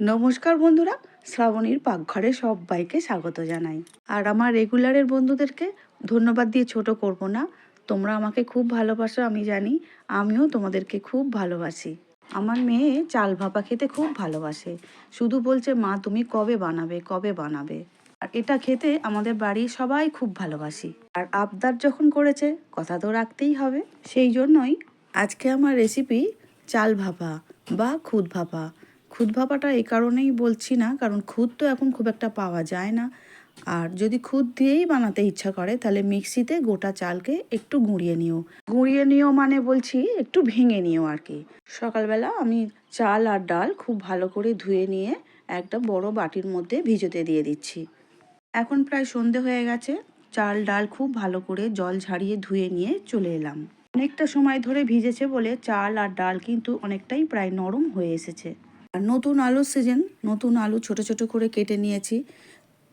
নমস্কার বন্ধুরা, শ্রাবণীর পাকঘরে সবাইকে স্বাগত জানাই। আর আমার রেগুলারের বন্ধুদেরকে ধন্যবাদ দিয়ে ছোট করব না। তোমরা আমাকে খুব ভালোবাসো, আমি জানি। আমিও তোমাদেরকে খুব ভালোবাসি। আমার মেয়ে চাল ভাপা খেতে খুব ভালোবাসে। শুধু বলছে, মা, তুমি কবে বানাবে কবে বানাবে? আর এটা খেতে আমাদের বাড়ির সবাই খুব ভালোবাসি। আর আবদার যখন করেছে, কথা তো রাখতেই হবে। সেই জন্যই আজকে আমার রেসিপি চাল ভাপা বা খুদ ভাপা। খুদ ভাপাটা এই কারণেই বলছি না, কারণ খুদ তো এখন খুব একটা পাওয়া যায় না। আর যদি খুদ দিয়েই বানাতে ইচ্ছা করে, তাহলে মিক্সিতে গোটা চালকে একটু গুঁড়িয়ে নিও। গুঁড়িয়ে নিও মানে বলছি একটু ভেঙে নিও আর কি। সকালবেলা আমি চাল আর ডাল খুব ভালো করে ধুয়ে নিয়ে একটা বড় বাটির মধ্যে ভিজোতে দিয়ে দিচ্ছি। এখন প্রায় সন্ধে হয়ে গেছে, চাল ডাল খুব ভালো করে জল ঝাড়িয়ে ধুয়ে নিয়ে চলে এলাম। অনেকটা সময় ধরে ভিজেছে বলে চাল আর ডাল কিন্তু অনেকটাই প্রায় নরম হয়ে এসেছে। আর নতুন আলুর সিজন নতুন আলু ছোট ছোট করে কেটে নিয়েছি।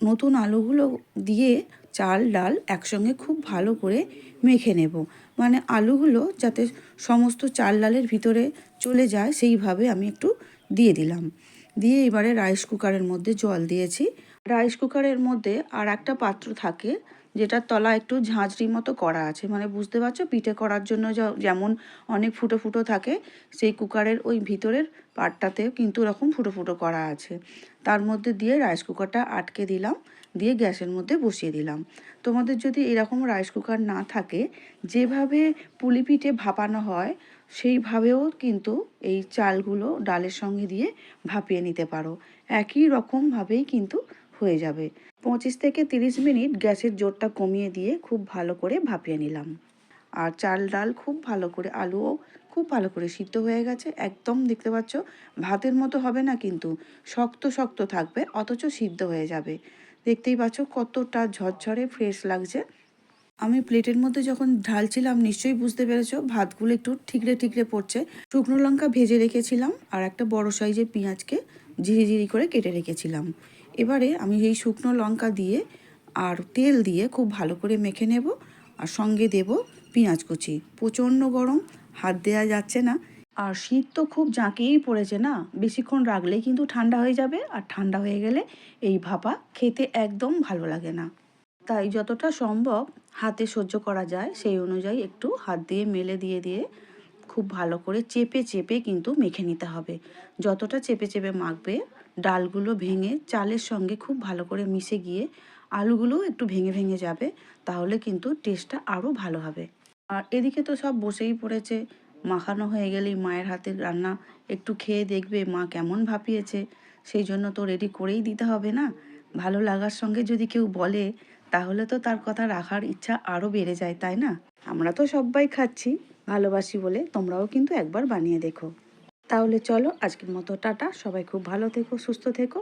নতুন আলুগুলো দিয়ে চাল, ডাল একসঙ্গে খুব ভালো করে মেখে নেব। মানে আলুগুলো যাতে সমস্ত চাল, ডালের ভিতরে চলে যায়, সেইভাবে আমি একটু দিয়ে দিলাম। দিয়ে এবারে রাইস কুকারের মধ্যে জল দিয়েছি। রাইস কুকারের মধ্যে আর একটা পাত্র থাকে যেটার তলা একটু ঝাঁঝরি মতো করা আছে। মানে বুঝতে পারছ? পিঠে করার জন্য যেমন অনেক ফুটো ফুটো থাকে, সেই কুকারের ওই ভিতরের পাটটাতেও কিন্তু এরকম ফুটো ফুটো করা আছে। তার মধ্যে দিয়ে রাইস কুকারটা আটকে দিলাম, দিয়ে গ্যাসের মধ্যে বসিয়ে দিলাম। তোমাদের যদি এরকম রাইস কুকার না থাকে, যেভাবে পুলি পিঠে ভাপানো হয়, সেইভাবেও কিন্তু এই চালগুলো ডালের সঙ্গে দিয়ে ভাপিয়ে নিতে পারো। একই রকমভাবেই কিন্তু হয়ে যাবে। পঁচিশ থেকে তিরিশ মিনিট গ্যাসের জোরটা কমিয়ে দিয়ে খুব ভালো করে ভাপিয়ে নিলাম। আর চাল ডাল খুব ভালো করে, আলুও খুব ভালো করে সিদ্ধ হয়ে গেছে। একদম দেখতে পাচ্ছ, ভাতের মতো হবে না কিন্তু, শক্ত শক্ত থাকবে, অথচ সিদ্ধ হয়ে যাবে। দেখতেই পাচ্ছ কতটা ঝরঝরে ফ্রেশ লাগছে। আমি প্লেটের মধ্যে যখন ঢালছিলাম, নিশ্চয়ই বুঝতে পেরেছ, ভাতগুলো একটু ঠিকরে ঠিকরে পড়ছে। শুকনো লঙ্কা ভেজে রেখেছিলাম, আর একটা বড় সাইজের পেঁয়াজকে ঝিরিঝিরি করে কেটে রেখেছিলাম। এবারে আমি এই শুকনো লঙ্কা দিয়ে আর তেল দিয়ে খুব ভালো করে মেখে নেব আর সঙ্গে দেব পেঁয়াজ কুচি। প্রচণ্ড গরম, হাত দেওয়া যাচ্ছে না। আর শীত তো খুব জাঁকিয়েই পড়েছে না? বেশিক্ষণ রাখলেই কিন্তু ঠান্ডা হয়ে যাবে আর ঠান্ডা হয়ে গেলে এই ভাপা খেতে একদম ভালো লাগে না। তাই যতটা সম্ভব হাতে সহ্য করা যায়, সেই অনুযায়ী একটু হাত দিয়ে মেলে দিয়ে দিয়ে খুব ভালো করে চেপে চেপে কিন্তু মেখে নিতে হবে। যতটা চেপে চেপে মাখবে ডালগুলো ভেঙে চালের সঙ্গে খুব ভালো করে মিশে গিয়ে আলুগুলোও একটু ভেঙে ভেঙে যাবে, তাহলে কিন্তু টেস্টটা আরও ভালো হবে। আর এদিকে তো সব বসেই পড়েছে। মাখানো হয়ে গেলেই মায়ের হাতের রান্না একটু খেয়ে দেখবে, মা কেমন ভাপিয়েছে। সেই জন্য তো রেডি করেই দিতে হবে না। ভালো লাগার সঙ্গে যদি কেউ বলে, তাহলে তো তার কথা রাখার ইচ্ছা আরও বেড়ে যায়, তাই না? আমরা তো সবাই খাচ্ছি। ভালোবাসি বলে তোমরাও কিন্তু একবার বানিয়ে দেখো। তাহলে চলো আজকের মতো টাটা। সবাই খুব ভালো থেকো সুস্থ থেকো।